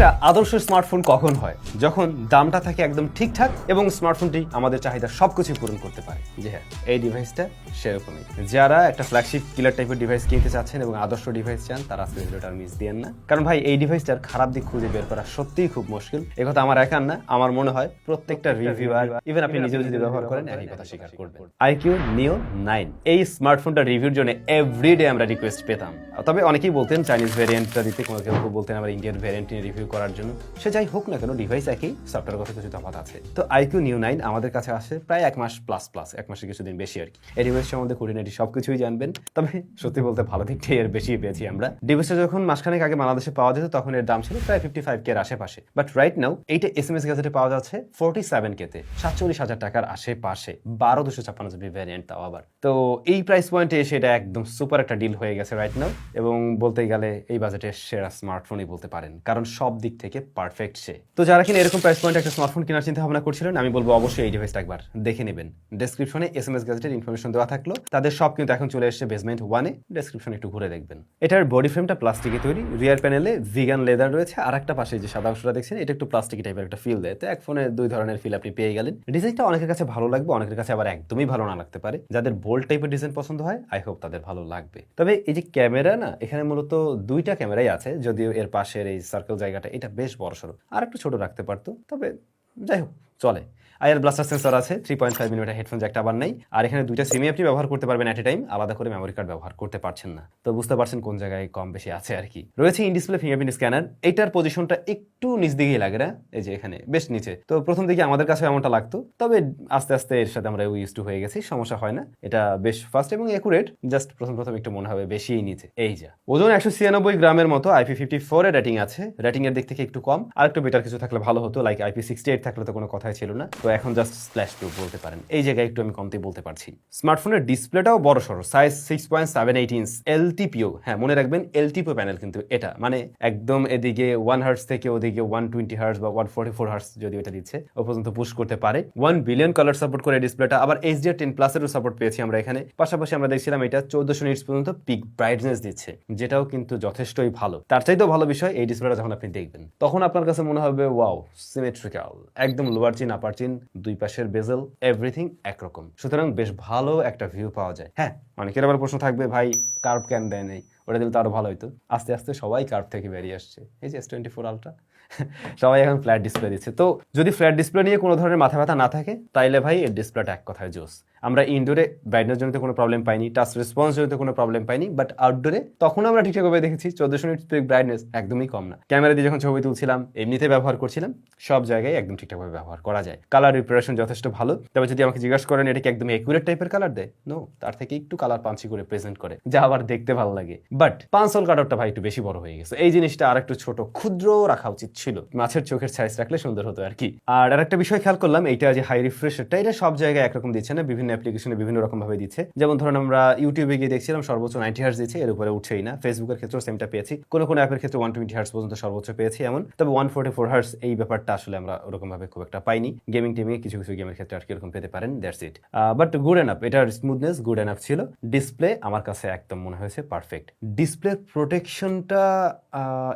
একটা আদর্শ স্মার্টফোন কখন হয়? যখন দামটা থাকে একদম ঠিকঠাক এবং স্মার্টফোনটি আমাদের চাহিদা সবকিছু পূরণ করতে পারে। জি হ্যাঁ এই ডিভাইসটা সেরকমই। যারা একটা ফ্ল্যাগশিপ কিলার টাইপের ডিভাইস কিনতে চাচ্ছেন এবং আদর্শ ডিভাইস চান, তারা আজকে ভিডিওটা মিস দিয়েন না। কারণ ভাই, এই ডিভাইসটার খারাপ দিক খুঁজে বের করা সত্যিই খুব মুশকিল। একথা আমার একার না, আমার মনে হয় প্রত্যেকটা রিভিউয়ার ইভেন আপনি নিজেও যদি ব্যবহার করেন, একই কথা স্বীকার করবেন। আইকিউ নিও নাইন এই স্মার্টফোনটা রিভিউর জন্য এভরিডে আমরা রিকোয়েস্ট পেতাম। তবে অনেকেই বলতেন চাইনিজ ভ্যারিয়েন্টটা দিতে কোনো কেউ বলতেন আমার ইন্ডিয়ান ভ্যারিয়েন্ট রিভিউ করার জন্য। সে যাই হোক না কেন ডিভাইস একই সফটওয়্যার কথা কিছু তফাৎ আছে। তো আইকিউ নিউ নাইন আমাদের কাছে আসে প্রায় এক মাস প্লাস প্লাস এক মাসের কিছুদিন বেশি আর কি। এই ডিভাইস সম্বন্ধে খুঁটিনাটি সব কিছুই জানবেন। তবে সত্যি বলতে ভালো দিকটাই এর বেশি পেয়েছি আমরা। ডিভাইসটা যখন মাসখানেক আগে বাংলাদেশে পাওয়া যেত, তখন এর দাম ছিল প্রায় ফিফটি ফাইভ কে এর আশেপাশে। বাট রাইট নাও এইটা এস এম এস গ্যাজেটে পাওয়া যাচ্ছে ফোর্টি সেভেন কেতে সাতচল্লিশ হাজার টাকার আশেপাশে, বারো দুশো ছাপ্পান্ন জিবি ভ্যারিয়েন্ট তাও আবার। তো এই প্রাইস পয়েন্টে এসে এটা একদম সুপার একটা ডিল হয়ে গেছে রাইট নাও এবং বলতে গেলে এই বাজেটের সেরা স্মার্টফোনই বলতে পারেন। কারণ সব দিক থেকে পারফেক্ট সে। তো যারা কিনা এরকম প্রাইস পয়েন্টে একটা স্মার্টফোন কেনার চিন্তা ভাবনা করছিলেন, আমি বলব অবশ্যই এই ডিভাইসটা একবার দেখে নেবেন। ডেসক্রিপশনে এস এম এস গ্যাজেটের ইনফরমেশন দেওয়া থাকল। তাদের সব কিন্তু এখন চলে এসেছে বেসমেন্ট ওয়ানে ডেসক্রিপশন একটু ঘুরে দেখবেন। এটার বডি ফ্রেমটা প্লাস্টিকে তৈরি। রিয়ার প্যানেলে ভিগান লেদার রয়েছে। আর একটা পাশে যে সাদা অংশটা দেখছেন, এটা একটু প্লাস্টিক টাইপের একটা ফিল দেয়। তো এক ফোনে দুই ধরনের ফিল আপনি পেয়ে গেলেন। ডিজাইনটা অনেকের কাছে ভালো লাগবে, অনেকের কাছে আবার একদমই ভালো না লাগতে পারে। যাদের বোল্ড টাইপের ডিজাইন পছন্দ হয় আই হোপ তাদের ভালো লাগবে। তবে এই যে ক্যামেরা না, এখানে মূলত দুইটা ক্যামেরাই আছে, যদিও এর পাশের এই সার্কেল জায়গাটা এটা বেশ বড় সড়ো আর একটু ছোট রাখতে পারতো তবে যাই হোক চলে। আইআর ব্লাস্টার সেন্সর আছে three point five millimetre headphone জ্যাকটা আবার নেই। আর এখানে দুইটা সিমই আপনি ব্যবহার করতে পারবেন এট এ টাইম আলাদা করে মেমোরি কার্ড ব্যবহার করতে পারছেন না। তো বুঝতে পারছেন কোন জায়গায় কম বেশি আছে আর কি। রয়েছে ইন ডিসপ্লে ফিঙ্গারপ্রিন্ট স্ক্যানার এইটার পজিশনটা একটু নিচ দিকেই লাগে না, এই যে এখানে, বেশ নিচে। তো প্রথম দিকে আমাদের কাছে এমনটা লাগতো, তবে আস্তে আস্তে এর সাথে আমরা ইউজ টু হয়ে গেছি, সমস্যা হয় না। এটা বেশ ফাস্ট এবং একুরেট জাস্ট প্রথম প্রথম একটু মনে হবে বেশিই নিচে। এই যা। ওজন একশো ছিয়ানব্বই গ্রামের মতো আইপি ফিফটি ফোর এর রেটিং আছে রেটিং এর দিক থেকে একটু কম আর একটু বেটার কিছু থাকলে ভালো হতো লাইক আইপি সিক্সটি এইট থাকলে তো কোনো কথাই ছিল না। তো এখন জাস্ট স্প্ল্যাশ প্রুফ বলতে পারেন। এই জায়গায় একটু আমি কমতে বলতে পারছি। স্মার্টফোনের ডিসপ্লেটাও বড় সড়ো। Size six point seven eight inch LTPO হ্যাঁ মনে রাখবেন এলটিপিও প্যানেল কিন্তু এটা। মানে একদম এদিকে ওয়ান হার্স থেকে ওদিকে ওয়ান টোয়েন্টি হার্স বা ওয়ান ফোর্টি ফোর হার্স যদি এটা দিচ্ছে, ও পর্যন্ত পুশ করতে পারে। ওয়ান বিলিয়ন কালার সাপোর্ট করে ডিসপ্লেটা আবার এইচডিআর টেন প্লাসেরও সাপোর্ট পেয়েছি আমরা এখানে। পাশাপাশি আমরা দেখছিলাম এটা চোদ্দশো নিটস পর্যন্ত পিক ব্রাইটনেস দিচ্ছে, যেটাও কিন্তু যথেষ্টই ভালো। তার চাইতেও ভালো বিষয় এই ডিসপ্লেটা যখন আপনি দেখবেন, তখন আপনার কাছে মনে হবে ওয়াও সিমেট্রিক্যাল একদম লোয়ার চিন আপার চিন দুই পাশের বেজেল এভরিথিং একরকম। সুতরাং বেশ ভালো একটা ভিউ পাওয়া যায়। হ্যাঁ অনেকের আবার প্রশ্ন থাকবে, ভাই কার্ভ কেন দেয় নেই? ওটা দিলে তো আরও ভালো হইতো। আস্তে আস্তে সবাই কার্ভ থেকে বেরিয়ে আসছে। এই যে এস টোয়েন্টি ফোর আলট্রা সবাই এখন ফ্ল্যাট ডিসপ্লে দিচ্ছে। তো যদি ফ্ল্যাট ডিসপ্লে নিয়ে কোনো ধরনের মাথা ব্যথা না থাকে, তাইলে ভাই এর ডিসপ্লেটা এক কথায় জোস। আমরা ইনডোরে ব্রাইটনেস জনিত কোনো প্রবলেম পাইনি টাচ রেসপন্স জনিত কোনো প্রবলেম পাইনি বাট আউটডোরে তখন আমরা ঠিকঠাকভাবে দেখেছি চোদ্দশো মিনিট পিক ব্রাইটনেস একদমই কম না। ক্যামেরা দিয়ে যখন ছবি তুলছিলাম, এমনিতে ব্যবহার করছিলাম, সব জায়গায় একদম ঠিকঠাকভাবে ব্যবহার করা যায়। কালার রিপ্রেশন যথেষ্ট ভালো। তবে যদি আমাকে জিজ্ঞাসা করেন, এটা কি একদম একুরেট টাইপের কালার দেয় নো তার থেকে একটু কালার পাঞ্চি করে প্রেজেন্ট করে, যা আবার দেখতে ভালো লাগে। বাট পাঁচল কাটারটা ভাই একটু বেশি বড় হয়ে গেছে। এই জিনিসটা আর একটু ছোট, ক্ষুদ্র রাখা উচিত ছিল। মাছের চোখের সাইজ রাখলে সুন্দর হতো আর কি। আর আরেকটা বিষয় খেয়াল করলাম, এইটা যে হাই রিফ্রেশটা এটা সব জায়গায় একরকম দিচ্ছে না, বিভিন্ন অ্যাপ্লিকেশনে বিভিন্ন রকম ভাবে দিচ্ছে। যেমন ধরুন আমরা ইউটিউবে গিয়ে দেখছিলাম সর্বোচ্চ নাইনটি হার্স দিচ্ছে, এর উপরে উঠছেই না। ফেসবুকের ক্ষেত্রেও সেমটা পেয়েছি। কোনো কোনো অ্যাপের ক্ষেত্রে ওয়ান টোয়েন্টি হার্স পর্যন্ত সর্বোচ্চ পেয়েছি এমন। তবে ওয়ান ফোর্টি ফোর হার্স এই ব্যাপারটা আসলে আমরা ওরকম ভাবে খুব একটা পাইনি। গেমিং টিমে কিছু কিছু গেমের ক্ষেত্রে আর কি এরকম পেতে পারেন that's it but good enough এটার স্মুথনেস গুড এনাফ ছিল। ডিসপ্লে আমার কাছে একদম মনে হয়েছে পারফেক্ট ডিসপ্লে প্রোটেকশনটা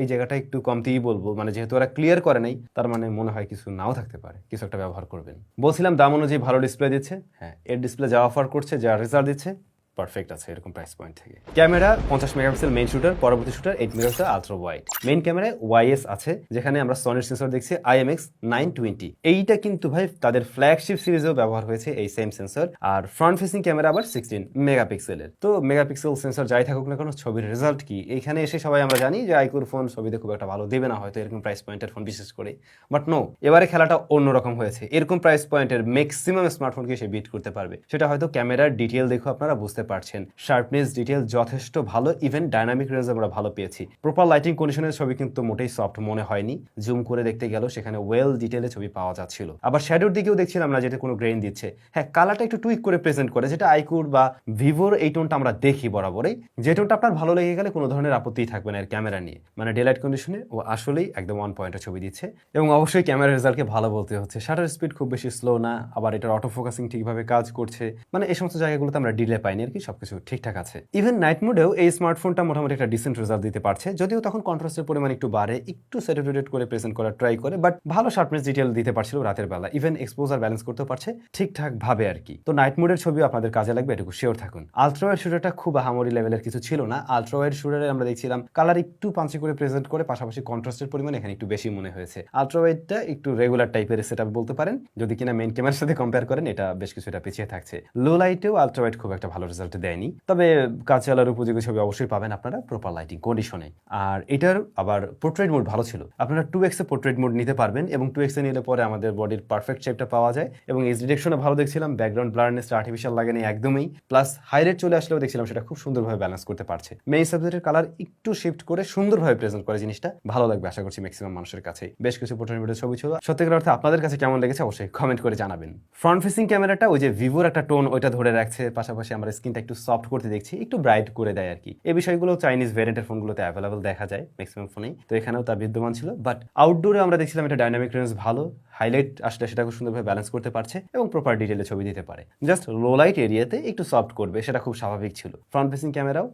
এই জায়গাটা একটু কমতেই বলব। মানে যেহেতু ওরা ক্লিয়ার করে নাই, তার মানে মনে হয় কিছু নাও থাকতে পারে। কিছু একটা ব্যবহার করবেন। বলছিলাম দাম অনুযায়ী ভালো ডিসপ্লে দিচ্ছে। হ্যাঁ এর ডিসপ্লে যা অফার করছে যা রেজাল্ট দিচ্ছে পারফেক্ট আছে এরকম প্রাইস পয়েন্ট থেকে। ক্যামেরা পঞ্চাশ মেগাপিক্সেল মেইন শুটার পরবর্তী shooter eight megapixel ultra wide main ক্যামেরায় ওয়াইএস আছে, যেখানে আমরা সনির সেন্সর দেখছি আইএমএক্স নাইন টোয়েন্টি এইটা কিন্তু ভাই তাদের ফ্ল্যাগশিপ সিরিজেও ব্যবহার হয়েছে এই সেম সেন্সর আর ফ্রন্ট ফেসিং ক্যামেরা আবার সিক্সটিন মেগাপিক্সেলের তো মেগাপিক্সেল সেন্সর যাই থাকুক না কোনো, ছবির রেজাল্ট কি? এখানে এসে সবাই আমরা জানি যে আইকুর ফোন ছবিতে খুব একটা ভালো দেবে না, হয়তো এরকম প্রাইস পয়েন্টের ফোন বিশেষ করে। বাট নো এবারে খেলাটা অন্যরকম হয়েছে। এরকম প্রাইস পয়েন্টের ম্যাক্সিমাম স্মার্টফোনকে সে বিট করতে পারবে। সেটা হয়তো ক্যামেরার ডিটেল দেখো আপনারা, বুঝতে পারছেন। শার্পনেস ডিটেল যথেষ্ট ভালো ইভেন ডাইনামিক রেঞ্জ আমরা ভালো পেয়েছি। প্রপার লাইটিং কন্ডিশনের ছবি কিন্তু মোটেই সফট মনে হয়নি। জুম করে দেখতে গেল, সেখানে ওয়েল ডিটেলে ছবি পাওয়া যাচ্ছিল। আবার শ্যাডোর দিকেও দেখছিলাম না, যেটা কোনো গ্রেন দিচ্ছে। হ্যাঁ কালারটা একটু টুইক করে প্রেজেন্ট করে, যেটা আইকুর বা ভিভোর এই টোনটা আমরা দেখি বরাবরই। যে টোনটা আপনার ভালো লেগে গেলে কোনো ধরনের আপত্তি থাকবে না এর ক্যামেরা নিয়ে। মানে ডেলাইট কন্ডিশনে ও আসলেই একদম ওয়ান পয়েন্টের ছবি দিচ্ছে। এবং অবশ্যই ক্যামেরা রেজাল্টকে ভালো বলতে হচ্ছে। শাটার স্পিড খুব বেশি স্লো না, আবার এটার অটো ফোকাসিং ঠিকভাবে কাজ করছে। মানে এই সমস্ত জায়গাগুলোতে আমরা ডিলে পাইনি আর কি। কি সবকিছু ঠিকঠাক আছে? ইভেন নাইট মোডেও এই স্মার্টফোনটা মোটামুটি একটা ডিসেন্ট রেজাল্ট দিতে পারছে। যদিও তখন কন্ট্রাস্টের পরিমাণ একটু বাড়ে, একটু স্যাচুরেটেড করে প্রেজেন্ট করার ট্রাই করে বাট ভালো শার্পনেস ডিটেল দিতে পারছিল রাতের বেলা। ইভেন এক্সপোজার ব্যালেন্স করতে পারছে ঠিকঠাক ভাবে আর কি। তো নাইট মোডের ছবিও আপনাদের কাজে লাগবে, এটুকু শিওর থাকুন। আলট্রাওয়াইড শুটারটা খুব আহামরি লেভেলের কিছু ছিল না। আলট্রাওয়াইড শুটারে আমরা দেখছিলাম কালার একটু পাঞ্চি করে প্রেজেন্ট করে, পাশাপাশি কন্ট্রাস্টের পরিমাণ এখানে একটু বেশি মনে হয়েছে। আলট্রাওয়াইডটা একটু রেগুলার টাইপের সেট বলতে পারেন। যদি কিনা মেন ক্যামেরার সাথে কম্পেয়ার করেন, এটা বেশ কিছুটা পিছিয়ে থাকছে। লো লাইটেও আলট্রাওয়াইড খুব একটা ভালো রেজাল্ট দেয়নি। তবে কাজ চালার উপযোগী ছবি অবশ্যই পাবেন আপনারা প্রপার লাইটিং কন্ডিশনে আর এটার আবার পোর্ট্রেট মোড ভালো ছিল। আপনারা টু এক্সে পোর্ট্রেট মোড নিতে পারবেন এবং টু এক্সে নিলে পরে আমাদের বডির পারফেক্ট শেপটা পাওয়া যায় এবং এজ ডিরেকশনও ভালো দেখছিলাম ব্যাকগ্রাউন্ড ব্লারনেসটা আর্টিফিশিয়াল লাগেনি একদমই। প্লাস হাইলাইট চলে আসলেও দেখছিলাম সেটা খুব সুন্দরভাবে ব্যালেন্স করতে পারছে। মেইন সাবজেক্টের কালার একটু শিফট করে সুন্দরভাবে প্রেজেন্ট করে জিনিসটা, ভালো লাগবে আশা করছি ম্যাক্সিমাম মানুষের কাছে। বেশ কিছু পোর্ট্রেট মোডের ছবি ছিল। সত্যিকার অর্থে আপনাদের কাছে কেমন লেগেছে অবশ্যই কমেন্ট করে জানাবেন। ফ্রন্ট ফেসিং ক্যামেরাটা ওই যে ভিভোর একটা টোন ওইটা ধরে রাখছে, পাশাপাশি আমরা স্ক্রিনটা একটু সফট করতে দেখছি, একটু ব্রাইট করে দেয় আর কি এই বিষয়গুলো চাইনিজ ভেরিয়েন্টের ফোনগুলোতে অ্যাভেলেবল দেখা যায় ম্যাক্সিমাম ফোনেই তো এখানেও তা বিদ্যমান ছিল বাট আউটডোরে আমরা দেখছিলাম এটা ডাইনামিক রেঞ্জ ভালো হাইলাইট আসলে সেটা খুব সুন্দরভাবে ব্যালেন্স করতে পারছে এবং প্রপার ডিটেলে ছবি দিতে পারে। জাস্ট লো লাইট এরিয়াতে একটু সফট করবে, সেটা খুব স্বাভাবিক ছিল। ফ্রন্ট ফেসিং ক্যামেরাও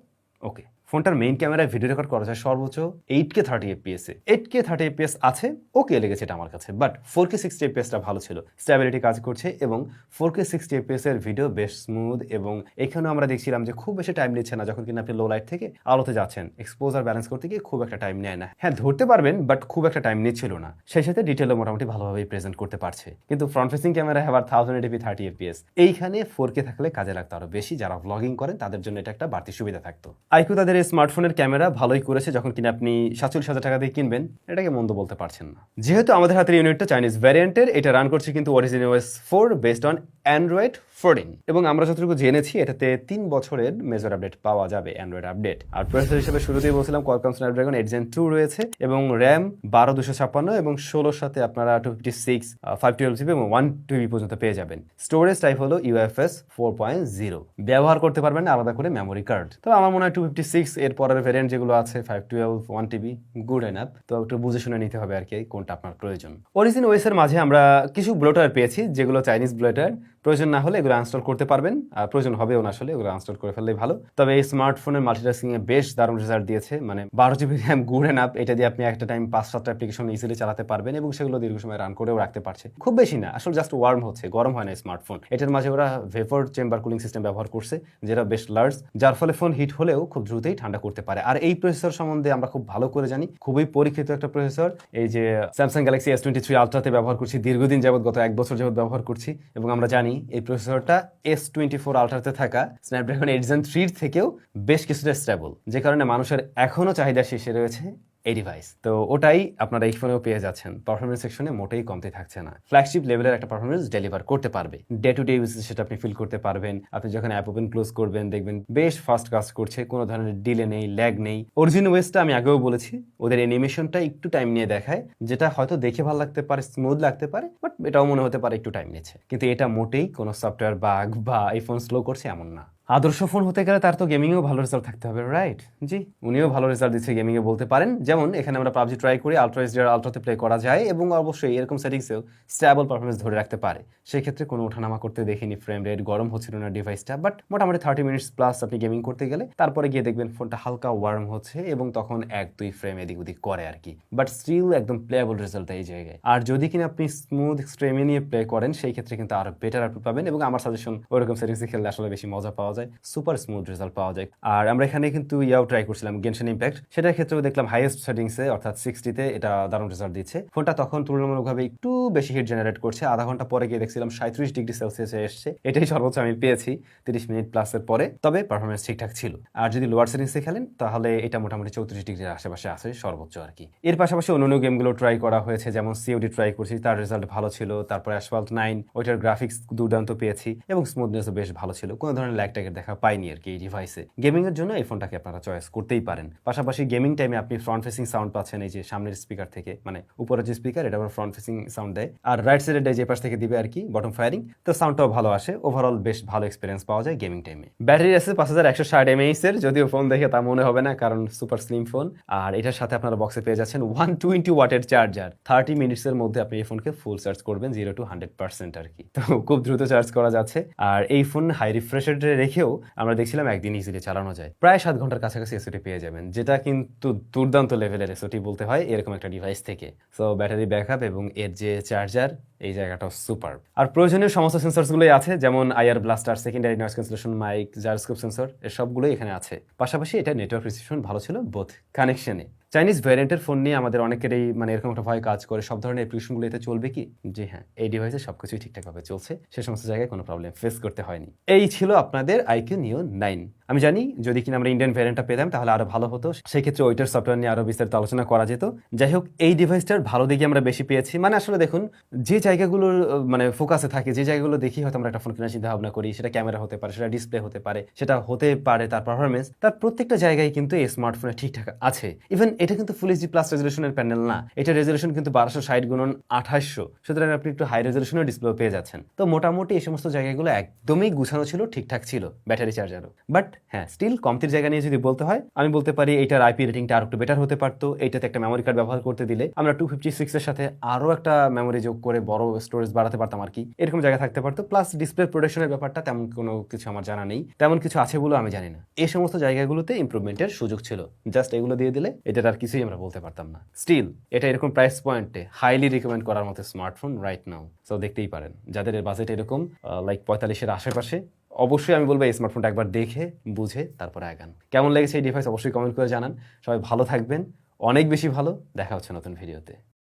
ওকে ফোনটার মেইন ক্যামেরায় ভিডিও রেকর্ড করা যায় সর্বোচ্চ এইট কে থার্টি এফপিএস এ এইট কে থার্টি এফপিএস আছে ওকে লেগেছে এটা আমার কাছে বাট ফোর কে সিক্সটি এফপিএসটা ভালো ছিল। স্ট্যাবিলিটি কাজ করছে এবং ফোর কে সিক্সটি এফপিএস এর ভিডিও বেশ স্মুথ এবং এখানেও আমরা দেখছিলাম যে খুব বেশি টাইম নিচ্ছে না যখন কিনা আপনি লো লাইট থেকে আলোতে যাচ্ছেন। এক্সপোজার ব্যালেন্স করতে গিয়ে খুব একটা টাইম নেয় না। হ্যাঁ ধরতে পারবেন বাট খুব একটা টাইম নিচ্ছিল না। সেই সাথে ডিটেলও মোটামুটি ভালোভাবেই প্রেজেন্ট করতে পারছে। কিন্তু ফ্রন্ট ফেসিং ক্যামেরা আবার থাউজেন্ড এটিপি থার্টি এফপিএস এইখানে ফোর কে থাকলে কাজে লাগতো আরও বেশি। যারা ব্লগিং করেন, তাদের জন্য এটা একটা বাড়তি সুবিধা থাকতো। আইকু তাদের স্মার্টফোনের ক্যামেরা ভালোই করেছে যখন কিনা আপনি সাতচল্লিশ হাজার টাকা দিয়ে কিনবেন, এটাকে মন্দ বলতে পারছেন না। যেহেতু আমাদের হাতের ইউনিটটা চাইনিজ ভ্যারিয়েন্টের এটা রান করছে কিন্তু original OS four based on Android fourteen এবং আমরা যতটুকু জেনেছি, এটাতে তিন বছরের মেজর আপডেট পাওয়া যাবে অ্যান্ড্রয়েড আপডেট আর প্রসেসর হিসেবে শুরুতেই বলছিলাম Qualcomm Snapdragon eight gen two রয়েছে, এবং র্যাম বারো দুশো ছাপ্পান্ন এবং ষোলোর সাথে আপনারা two fifty six five twelve GB এবং ওয়ান টিবি পর্যন্ত পেয়ে যাবেন। স্টোরেজ টাইপ হলো ইউএফএস ফোর পয়েন্ট জিরো ব্যবহার করতে পারবেন আলাদা করে মেমোরি কার্ড তো আমার মনে হয় টু ফিফটি সিক্স এর পরের ভ্যারিয়েন্ট যেগুলো আছে five twelve one TB good app তো একটু বুঝে শুনে নিতে হবে আর কি কোনটা আপনার প্রয়োজন। অরিজিন ওয়েসের মাঝে আমরা কিছু ব্লোটার পেয়েছি, যেগুলো চাইনিজ ব্লোটার। প্রয়োজন না হলে এগুলো আনস্টল করতে পারবেন। আর প্রয়োজন হবেও না আসলে, এগুলো আনস্টল করে ফেললেই ভালো। তবে এই স্মার্টফোনের মাল্টিটাস্কিং এ বেশ দারুণ রেজাল্ট দিয়েছে। মানে বারো জিবি র্যাম গুড অ্যাপ এটা দিয়ে আপনি একটা টাইম পাঁচ সাতটা অ্যাপ্লিকেশন ইজিলি চালাতে পারবেন এবং সেগুলো দীর্ঘ সময় রান করেও রাখতে পারছে। খুব বেশি না, আসলে জাস্ট ওয়ার্ম হচ্ছে, গরম হয় না স্মার্টফোন এটার মাঝে ওরা ভেপর চেম্বার কুলিং সিস্টেম ব্যবহার করছে, যেটা বেশ লার্জ যার ফলে ফোন হিট হলেও খুব দ্রুতই ঠান্ডা করতে পারে। আর এই প্রসেসর সম্বন্ধে আমরা খুব ভালো করে জানি, খুবই পরীক্ষিত একটা প্রসেসর এই যে Samsung Galaxy S twenty three আলট্রাতে ব্যবহার করছি, দীর্ঘদিন যাবত গত এক বছর যাবত ব্যবহার করছি এবং আমরা জানি এই প্রসেসরটা এস টোয়েন্টি ফোর আলট্রাতে থাকা স্ন্যাপড্রাগন এইট জেন থ্রির থেকেও বেশ কিছুটা স্টেবল যে কারণে মানুষের এখনও চাহিদা শেষে রয়েছে এই ডিভাইস তো ওটাই আপনারা এই ফোনেও পেয়ে যাচ্ছেন। পারফরমেন্স সেকশনে মোটেই কমতে থাকছে না। ফ্ল্যাগশিপ লেভেলের একটা পারফরমেন্স ডেলিভার করতে পারবে। ডে টু ডে ইউজে সেটা আপনি ফিল করতে পারবেন। আপনি যখন অ্যাপ ওপেন ক্লোজ করবেন, দেখবেন বেশ ফাস্ট কাজ করছে। কোনো ধরনের ডিলে নেই ল্যাগ নেই। অরিজিন ওয়েসটা আমি আগেও বলেছি। ওদের অ্যানিমেশনটা একটু টাইম নিয়ে দেখায়। যেটা হয়তো দেখে ভালো লাগতে পারে স্মুথ লাগতে পারে বাট এটাও মনে হতে পারে একটু টাইম নিচ্ছে। কিন্তু এটা মোটেই কোনো সফটওয়্যার বাগ বা এই ফোন স্লো করছে এমন না। আদর্শ ফোন হতে গেলে তার তো গেমিংয়েও ভালো রেজাল্ট থাকতে হবে রাইট জি, উনিও ভালো রেজাল্ট দিচ্ছে গেমিংয়ে বলতে পারেন। যেমন, এখানে আমরা পাবজি ট্রাই করি আলট্রা এইচডিআর আলট্রাতে প্লে করা যায় এবং অবশ্যই এরকম সেটিংসেও স্ট্যাবল পারফরমেন্স ধরে রাখতে পারে। সেই ক্ষেত্রে কোনো ওঠানামা করতে দেখিনি ফ্রেম রেট গরম হচ্ছিল না ডিভাইসটা বাট মোটামুটি থার্টি মিনিটস প্লাস আপনি গেমিং করতে গেলে তারপরে গিয়ে দেখবেন ফোনটা হালকা ওয়ার্ম হচ্ছে এবং তখন এক, দুই ফ্রেম এদিক ওদিক করে আর কি। বাট স্টিল একদম প্লেয়েবল রেজাল্ট এই জায়গায়। আর যদি কিনা আপনি স্মুথ স্ট্রেমে নিয়ে প্লে করেন, সেই ক্ষেত্রে কিন্তু আরও বেটার আউটপুট পাবেন এবং আমার সাজেশন ওরকম সেটিংসে খেললে আসলে বেশি মজা পাওয়া যায় সুপার স্মুথ রেজাল্ট পাওয়া যায়। আর আমরা এখানে কিন্তু ইয়াও ট্রাই করছিলাম গেনশন ইম্প্যাক্ট সেটার ক্ষেত্রেও দেখলাম হাইয়েস্ট সেটিংসে অর্থাৎ সিক্সটিতে এটা দারুণ রেজাল্ট দিচ্ছে। ফোনটা তখন তুলনামূলকভাবে একটু বেশি হিট জেনারেট করছে। আধা ঘণ্টা পরে গিয়ে দেখছিলাম সাঁত্রিশ ডিগ্রি সেলসিয়াসে এসছে। এটাই সর্বোচ্চ আমি পেয়েছি তিরিশ মিনিট প্লাসের পরে। তবে পারফরমেন্স ঠিকঠাক ছিল। আর যদি লোয়ার সেটিংসে খেলেন, তাহলে এটা মোটামুটি চৌত্রিশ ডিগ্রির আশেপাশে আছে, সর্বোচ্চ আর কি। এর পাশাপাশি অন্যান্য গেমগুলো ট্রাই করা হয়েছে, যেমন সিওডি ট্রাই করছি, তার রেজাল্ট ভালো ছিল। তারপরে অ্যাসফাল্ট নাইন ওইটার গ্রাফিক্স দুর্দান্ত পেয়েছি এবং স্মুথনেসও বেশ ভালো ছিল। কোনো ধরনের ল্যাগ ট্যাগের দেখা পাইনি আর কি এই ডিভাইসে গেমিং এর জন্য এই ফোনটাকে আপনারা চয়েস করতেই পারেন। পাশাপাশি গেমিং টাইমে আপনি ফ্রন্ট ফেসিং সাউন্ড পাচ্ছেন এই যে সামনের স্পিকার থেকে। মানে উপরের যে স্পিকার এটা আবার ফ্রন্ট ফেসিং সাউন্ড দেয়। আর রাইট সাইডে যে পাশ থেকে দিবে আর কি বটম ফায়ারিং তো সাউন্ডটাও ভালো আসে। ওভারঅল বেশ ভালো এক্সপিরিয়েন্স পাওয়া যায় গেমিং টাইমে ব্যাটারি আছে পাঁচ হাজার একশো ষাট এমএইচ এর, যদিও ফোন দেখে তা মনে হবে না, কারণ সুপার স্লিম ফোন আর এটার সাথে আপনারা বক্সে পেয়ে যাচ্ছেন ওয়ান টোয়েন্টি ওয়াটের চার্জার থার্টি মিনিটস এর মধ্যে আপনি এই ফোনকে ফুল চার্জ করবেন জিরো টু হান্ড্রেড পার্সেন্ট আর কি। তো খুব দ্রুত চার্জ করা যাচ্ছে। আর এই ফোন হাই রিফ্রেশ রেখে রেখেও আমরা দেখছিলাম একদিন ইজিলি চালানো যায়। প্রায় সাত ঘণ্টার কাছাকাছি এসওটি পেয়ে যাবেন, যেটা কিন্তু দুর্দান্ত লেভেলের এসওটি বলতে হয় এরকম একটা ডিভাইস থেকে। সো ব্যাটারি ব্যাকআপ এবং এর যে চার্জার এই জায়গাটাও সুপার আর প্রয়োজনীয় সমস্ত সেন্সরসগুলোই আছে, যেমন IR blaster secondary noise cancellation mic gyroscope sensor এর সবগুলোই এখানে আছে। পাশাপাশি এটা নেটওয়ার্ক রিসিপশন ভালো ছিল বোথ কানেকশনে চাইনিজ ভ্যারিয়েন্টের ফোন নিয়ে আমাদের অনেকেরই মানে এরকম একটা ভয় কাজ করে। সব ধরনের অ্যাপ্লিকেশনগুলো এতে চলবে কি? জি হ্যাঁ এই ডিভাইসে সবকিছুই ঠিকঠাকভাবে চলছে। সে সমস্ত জায়গায় কোনো প্রবলেম ফেস করতে হয়নি। এই ছিল আপনাদের আইকিউ নিও নাইন আমি জানি যদি কিনা আমরা ইন্ডিয়ান ভ্যারিয়েন্টটা পেতাম তাহলে আরও ভালো হতো। সেই ক্ষেত্রে ওইটার সফটওয়্যার নিয়ে আরও বিস্তারিত আলোচনা করা যেত। যাই হোক, এই ডিভাইসটার ভালো দিকে আমরা বেশি পেয়েছি। মানে আসলে দেখুন, যে জায়গাগুলোর মানে ফোকাসে থাকে, যে জায়গাগুলো দেখি হয়তো আমরা একটা ফোন কেনার চিন্তা ভাবনা করি, সেটা ক্যামেরা হতে পারে, সেটা ডিসপ্লে হতে পারে, সেটা হতে পারে তার পারফরমেন্স তার প্রত্যেকটা জায়গায় কিন্তু এই স্মার্টফোনে ঠিকঠাক আছে। ইভেন এটা কিন্তু ফুল এইচডি প্লাস রেজলিউশনের প্যানেল না। এটা রেজলিউশন কিন্তু বারোশো ষাট গুণন আঠাশশো। সুতরাং আপনি একটু হাই রেজলিউশনের ডিসপ্লে পেয়ে যাচ্ছেন। তো মোটামুটি এই সমস্ত জায়গাগুলো একদমই গুছানো ছিল, ঠিকঠাক ছিল ব্যাটারি চার্জারও বাট হ্যাঁ স্টিল কমতির জায়গা নিয়ে যদি বলতে হয়, আমি বলতে পারি এটার আইপি রেটিংটা আরও একটু বেটার হতে পারতো। এইটাতে একটা মেমোরি কার্ড ব্যবহার করতে দিলে আমরা টু ফিফটি সিক্সের সাথে আরও একটা মেমোরি যোগ করে বড় স্টোরেজ বাড়াতে পারতাম আর কি। এরকম জায়গা থাকতে পারতো। প্লাস ডিসপ্লে প্রোটেকশনের ব্যাপারটা তেমন কোনো কিছু আমার জানা নেই। তেমন কিছু আছে বলে আমি জানি না। এই সমস্ত জায়গাগুলোতে ইমপ্রুভমেন্টের সুযোগ ছিল। জাস্ট এগুলো দিয়ে দিলে, এটার আর কিছুই আমরা বলতে পারতাম না। স্টিল এটা এরকম প্রাইস পয়েন্টে হাইলি রিকমেন্ড করার মতো স্মার্টফোন রাইট নাও সো দেখতেই পারেন, যাদের বাজেট এরকম লাইক পঁয়তাল্লিশের আশেপাশে, অবশ্যই আমি বলব এই স্মার্টফোনটা একবার দেখে, বুঝে, তারপরে আগান। কেমন লেগেছে এই ডিভাইস অবশ্যই কমেন্ট করে জানান। সবাই ভালো থাকবেন, অনেক বেশি ভালো। দেখা হচ্ছে নতুন ভিডিওতে